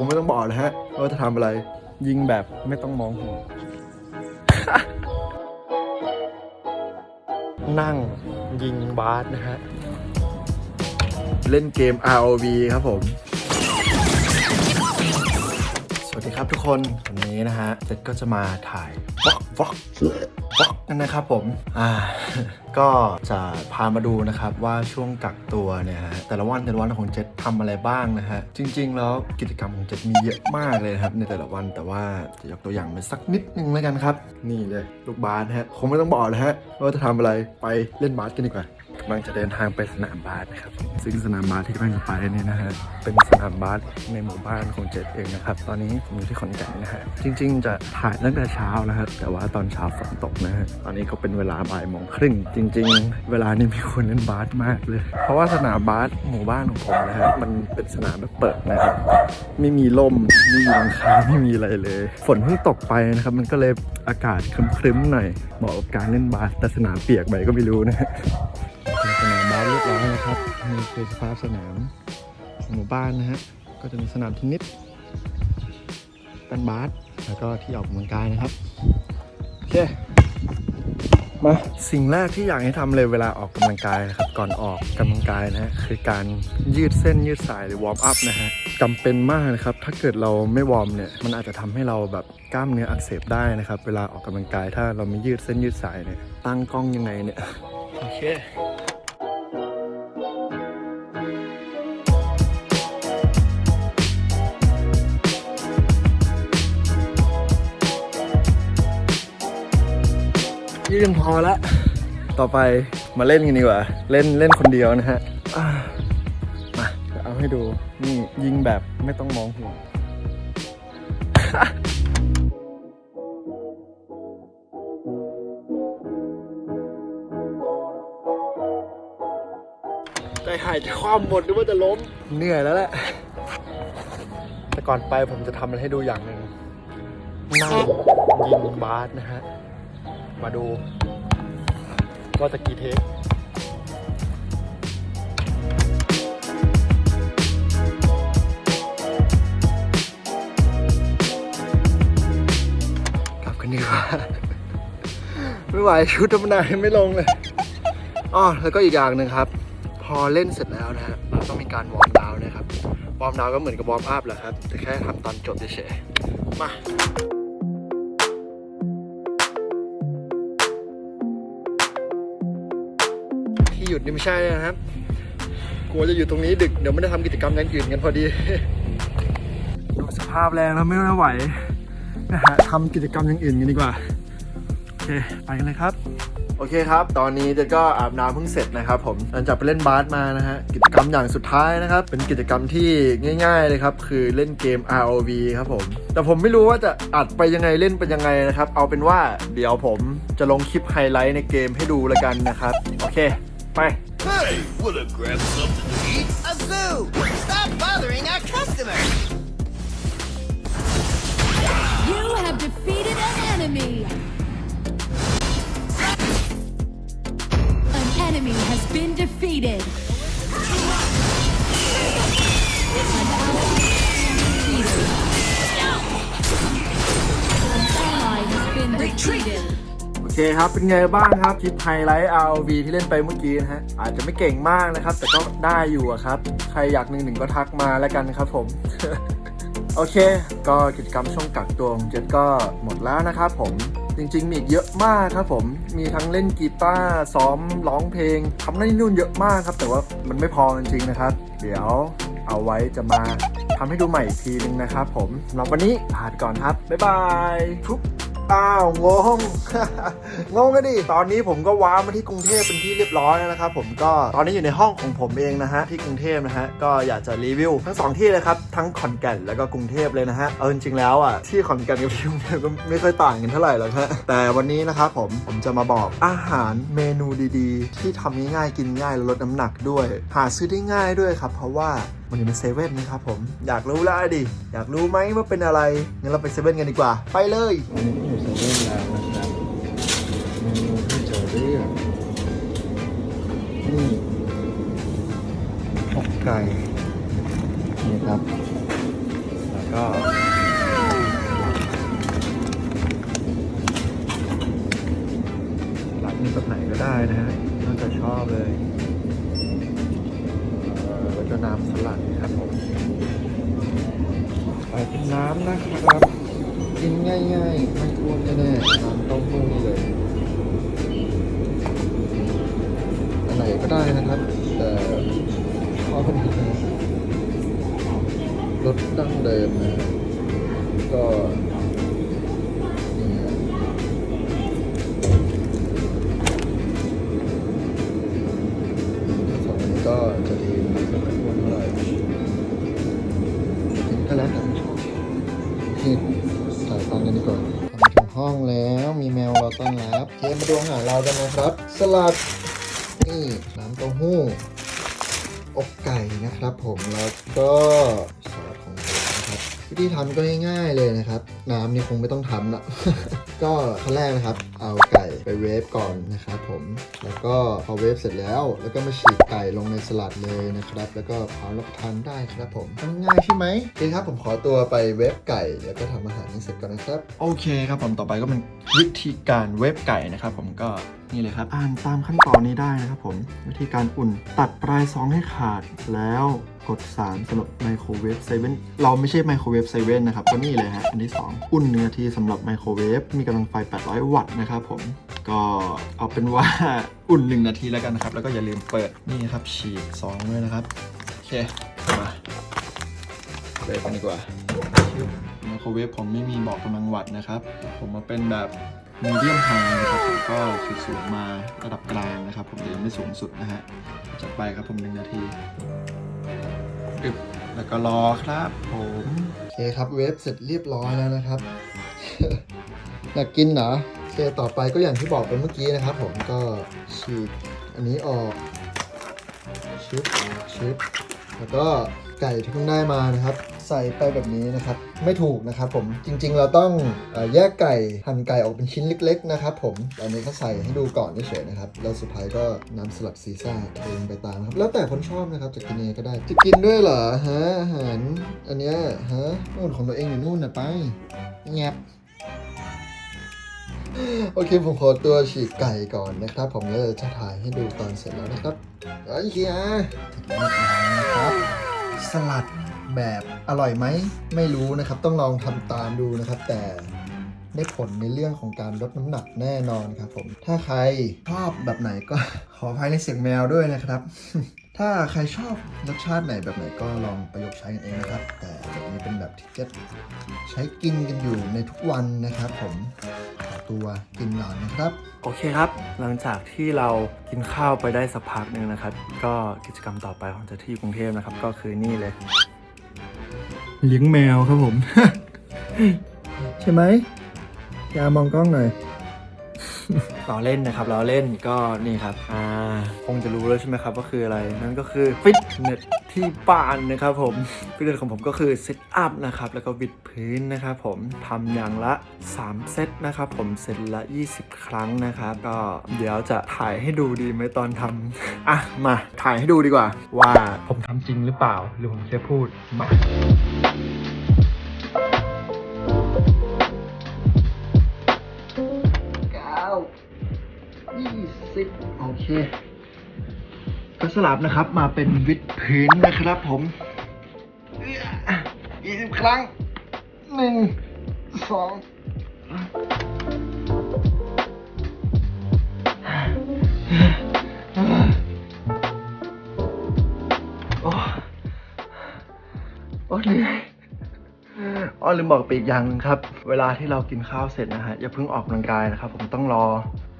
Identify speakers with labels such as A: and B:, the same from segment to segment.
A: ผมไม่ต้องบอกนะฮะว่าจะทำอะไร ยิงแบบไม่ต้องมองหัวนั่งยิงบาสนะฮะ เล่นเกม ROV ครับผม สวัสดีครับทุกคน วันนี้นะฮะเจ็ดก็จะมาถ่ายวอกวอกวอกกั นนะครับผม อ่า ก็จะพามาดูนะครับว่าช่วงกักตัวเนี่ยฮะแต่ละวันแต่ละวันของเจ็ดทำอะไรบ้างนะฮะ จริง ๆ แล้วกิจกรรมของเจ็ดมีเยอะมากเลยนะครับในแต่ละวันแต่ว่าจะยกตัวอย่างมาสักนิดนึงแล้วกันครับ นี่เลยลูกบาสฮะคงไม่ต้องบอกนะฮะว่าจะทำอะไรไปเล่นบาสกันดีกว่า กำลังจะเดินทางไปสนามบาสนะครับ ซึ่งสนามบาสที่กำลังจะไปเนี่ยนะฮะ เป็นสนามบาสในหมู่บ้านของเจ็ดเองนะครับ ตอนนี้ผมอยู่ที่ขอนแก่นนะฮะ จริง ๆ จะถ่ายตั้งแต่เช้านะครับ แต่ว่าตอนเช้าฝนตกนะฮะ ตอนนี้ก็เป็นเวลาบ่ายโมงครึ่ง จริง ๆ เวลานี้มีคนเล่นบาสมากเลย เพราะว่าสนามบาสหมู่บ้านของผมนะฮะ มันเป็นสนามแบบเปิดนะครับ ไม่มีลมไม่มีหลังคา ไม่มีอะไรเลย ฝนเพิ่งตกไปนะครับ มันก็เลยอากาศครึ้มๆหน่อย เหมาะกับการเล่นบาสแต่สนามเปียกไปก็ไม่รู้นะฮะ เป็นสนามบาสเรียบร้อยนะครับนี่คือสภาพสนามหมู่บ้านนะฮะก็จะมีสนามเทนนิสเป็นบาสแล้วก็ที่ออกกำลังกายนะครับโอเคมาสิ่งแรกที่อยากให้ทำเลยเวลาออกกำลังกายนะครับก่อนออกกำลังกายนะฮะคือการยืดเส้นยืดสายหรือวอร์มอัพนะฮะจำเป็นมากนะครับ ถ้าเกิดเราไม่วอร์มเนี่ยมันอาจจะทำให้เราแบบกล้ามเนื้ออักเสบได้นะครับ เวลาออกกำลังกายถ้าเราไม่ยืดเส้นยืดสายเนี่ยตั้งกล้องยังไงเนี่ยโอเค ยืนพอละ ต่อไปมาเล่นกันดีกว่า เล่นเล่นคนเดียวนะฮะอ่ามาเดี๋ยวเอาให้ดูนี่ยิงแบบไม่ต้องมองหัวใจหายใจความหมดหรือว่าจะล้ม เหนื่อยแล้วแหละ แต่ก่อนไปผมจะทำอะไรให้ดูอย่างหนึ่งนั่งยิงบาสนะฮะ มาดูว่าจะกี่เทคกลับกันดีกว่า ไม่ไหวชุดธรรมดาไม่ลงเลยอ๋อแล้วก็อีกอย่างหนึ่งครับ พอเล่นเสร็จแล้วนะฮะเราต้องมีการวอร์มดาวน์นะครับ วอร์มดาวน์ก็เหมือนกับวอร์มอัพแหละครับ แต่แค่ทำตอนจบเฉยๆมา หยุดนี่ไม่ใช่นะครับ กลัวจะอยู่ตรงนี้ดึกเดี๋ยวไม่ได้ทำกิจกรรมอย่างอื่นกันพอดีดูสภาพแรงแล้วไม่ไหวนะฮะทำกิจกรรมอย่างอื่นกันดีกว่า โอเค ไปกันเลยครับ โอเคครับ ตอนนี้เจก็อาบน้ำเพิ่งเสร็จนะครับผมหลังจากไปเล่นบาสมานะฮะ กิจกรรมอย่างสุดท้ายนะครับ เป็นกิจกรรมที่ง่าย ๆ เลยครับ คือเล่นเกม ROV ครับผม แต่ผมไม่รู้ว่าจะอัดไปยังไงเล่นไปยังไงนะครับ เอาเป็นว่าเดี๋ยวผมจะลงคลิปไฮไลท์ในเกมให้ดูแล้วกันนะครับ โอเค ไป
B: Hey, wanna grab something to eat?
C: A zoo! Stop bothering our customers!
D: You have defeated an enemy. An enemy has been defeated. An ally defeated. An ally has been defeated.
A: โอเคครับเป็นไงบ้างครับคลิปไฮไลท์ RV ที่เล่นไปเมื่อกี้นะฮะอาจจะไม่เก่งมากนะครับ แต่ก็ได้อยู่ครับ ใครอยากหนึ่งหนึ่งก็ทักมาแล้วกันครับผมโอเค ก็กิจกรรมช่วงกักตัวของเจ็ดก็หมดแล้วนะครับผมจริงๆ มีอีกเยอะมากครับผม มีทั้งเล่นกีตาร์ซ้อมร้องเพลงทำนั่นนู่นเยอะมากครับ แต่ว่ามันไม่พอจริงๆนะครับ เดี๋ยวเอาไว้จะมาทำให้ดูใหม่อีกทีนึงนะครับผมสำหรับวันนี้ลาไปก่อนครับ บ๊ายบายทุก อ้าวงง งงกันดิ ตอนนี้ผมก็ว้ามาที่กรุงเทพเป็นที่เรียบร้อยแล้วนะครับผมก็ตอนนี้อยู่ในห้องของผมเองนะฮะที่กรุงเทพนะฮะก็อยากจะรีวิวทั้งสองที่เลยครับทั้งขอนแก่นแล้วก็กรุงเทพเลยนะฮะเอาจริงๆแล้วอะที่ขอนแก่นกับที่กรุงเทพก็ไม่ค่อยต่างกันเท่าไหร่หรอกฮะแต่วันนี้นะครับผมผมจะมาบอกอาหารเมนูดีๆ ที่ทำง่ายๆกินง่ายและลดน้ำหนักด้วย หาซื้อได้ง่ายด้วยครับ เพราะว่า มันอยู่ในเซเว่นนะครับผม อยากรู้แล้วดิ อยากรู้ไหมว่าเป็นอะไรงั้นเราไปเซเว่นกันดีกว่า ไปเลยอันนี้อยู่เซเว่นแล้วนะครับเมนูที่จะเลือกนี่อกไก่นี่ครับ แล้วก็ น้ำสลัดครับผมไปเป็นน้ำนะครับ กินง่ายๆ ไม่อ้วนแน่ๆน้ำต้าหู้เลยอันไหนก็ได้นะครับแต่ชอบรสดั้งเดิมนะก็ มีแมวเราต้อนรับโอเคมาดูอาหารเรากันนะครับ สลัด นี่น้ำเต้าหู้อกไก่นะครับผมแล้วก็ซอส วิธีทำก็ง่ายๆเลยนะครับ น้ำนี่คงไม่ต้องทำละ ก็ขั้นแรกนะครับ เอาไก่ไปเวฟก่อนนะครับผม แล้วก็พอเวฟเสร็จแล้ว แล้วก็มาฉีกไก่ลงในสลัดเลยนะครับ แล้วก็พร้อมรับประทานได้ครับผมง่ายใช่ไหมโอเคครับผมขอตัวไปเวฟไก่ แล้วก็ทำอาหารให้เสร็จก่อนนะครับ โอเคครับผมต่อไปก็เป็นวิธีการเวฟไก่นะครับ ผมก็นี่เลยครับ อ่านตามขั้นตอนนี้ได้นะครับผม วิธีการอุ่นตัดปลายซองให้ขาดแล้วกด3สำหรับไมโครเวฟเซเว่นเราไม่ใช่ไมโครเวฟเซเว่นนะครับก็นี่เลยฮะอันที่ 2 อุ่นเนื้อที่สำหรับไมโครเวฟมีกำลังไฟ 800 วัตต์นะครับผมก็เอาเป็นว่าอุ่น 1 นาทีแล้วกันนะครับ แล้วก็อย่าลืมเปิดนี่ครับฉีกซองด้วยนะครับ โอเค มาเปิดกันดีกว่าไมโครเวฟผมไม่มีบอกกำลังวัตต์นะครับ ผมมาเป็นแบบ มีเดียมไฮนะครับผมก็คือสูงมาระดับกลางนะครับ ผมแต่ยังไม่สูงสุดนะฮะจัดไปครับผมหนึ่งนาทีอึบแล้วก็รอครับผมโอเคครับเวฟเสร็จเรียบร้อยแล้วนะครับอยากกินเหรอโอเคต่อไปก็อย่างที่บอกไปเมื่อกี้นะครับ ผมก็ฉีกอันนี้ออกชึบชึบแล้วก็ไก่ที่เพิ่งได้มานะครับ ใส่ไปแบบนี้นะครับ ไม่ถูกนะครับผมจริง ๆ เราต้องอแยกไก่หั่นไก่ออกเป็นชิ้นเล็ก ๆ นะครับผมแต่อันนี้ก็ใส่ให้ดูก่อนเฉยๆนะครับแล้วสุดท้ายก็น้ำสลัดซีซ่าเทลงไปตามครับ แล้วแต่คนชอบนะครับจะกินยังไงก็ได้จะกินด้วยเหรอฮะอาหารอันเนี้ยฮะนู่นของตัวเองอยู่นู่นนะไปแงบโอเคผมขอตัวฉีกไก่ก่อนนะครับ ผมแล้วจะถ่ายให้ดูตอนเสร็จแล้วนะครับโอเคอะนะครับ สลัดแบบอร่อยไหมไม่รู้นะครับ ต้องลองทำตามดูนะครับ แต่ได้ผลในเรื่องของการลดน้ำหนักแน่นอนครับผม ถ้าใครชอบแบบไหนก็ขออภัยในเสียงแมวด้วยนะครับ ถ้าใครชอบรสชาติไหนแบบไหนก็ลองประยุกต์ใช้กันเองนะครับ แต่แบบนี้เป็นแบบที่จะใช้กินกันอยู่ในทุกวันนะครับผม ตัวกินหลอนนะครับ โอเคครับ หลังจากที่เรากินข้าวไปได้สักพักหนึ่งนะครับ ก็กิจกรรมต่อไปของเจ้าที่กรุงเทพนะครับ ก็คือนี่เลย เลี้ยงแมวครับผม ใช่ไหมยามองกล้องหน่อย เราเล่นนะครับเราเล่นก็นี่ครับอ่าคงจะรู้แล้วใช่ไหมครับว่าคืออะไรนั่นก็คือฟิตเนสที่บ้านนะครับผมฟิตเนสของผมก็คือเซตอัพนะครับแล้วก็วิดพื้นนะครับผมทำอย่างละ 3 เซตนะครับผมเซตละ 20 ครั้งนะครับก็เดี๋ยวจะถ่ายให้ดูดีไหมตอนทำอะมาถ่ายให้ดูดีกว่า ว่าผมทำจริงหรือเปล่าหรือผมแค่พูดมา สิบโอเคก็สลับนะครับมาเป็นวิดพื้นนะครับผมยี่สิบครั้งหนึ่งสองโอ้โอ้เหนื่อยอ้อลืมบอกไปอีกอย่างหนึงครับ เวลาที่เรากินข้าวเสร็จนะฮะอย่าเพิ่งออกกำลังกายนะครับ ผมต้องรอ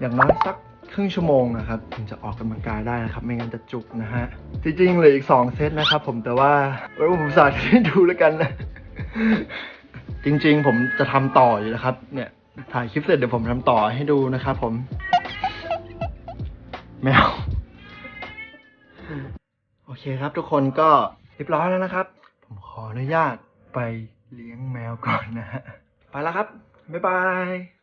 A: อย่างน้อยสัก ครึ่งชั่วโมงนะครับถึงจะออกกำลังกายได้นะครับ ไม่งั้นจะจุกนะฮะ จริงๆเหลืออีก 2 เซตนะครับผมแต่ว่าไว้ผมสาธิตให้ดูแล้วกันนะ จริงๆ ผมจะทำต่ออยู่นะครับ เนี่ย ถ่ายคลิปเสร็จเดี๋ยวผมทำต่อให้ดูนะครับผมแมวโอเคครับทุกคนก็เรียบร้อยแล้วนะครับ ผมขออนุญาตไปเลี้ยงแมวก่อนนะฮะ ไปแล้วครับ บ๊ายบาย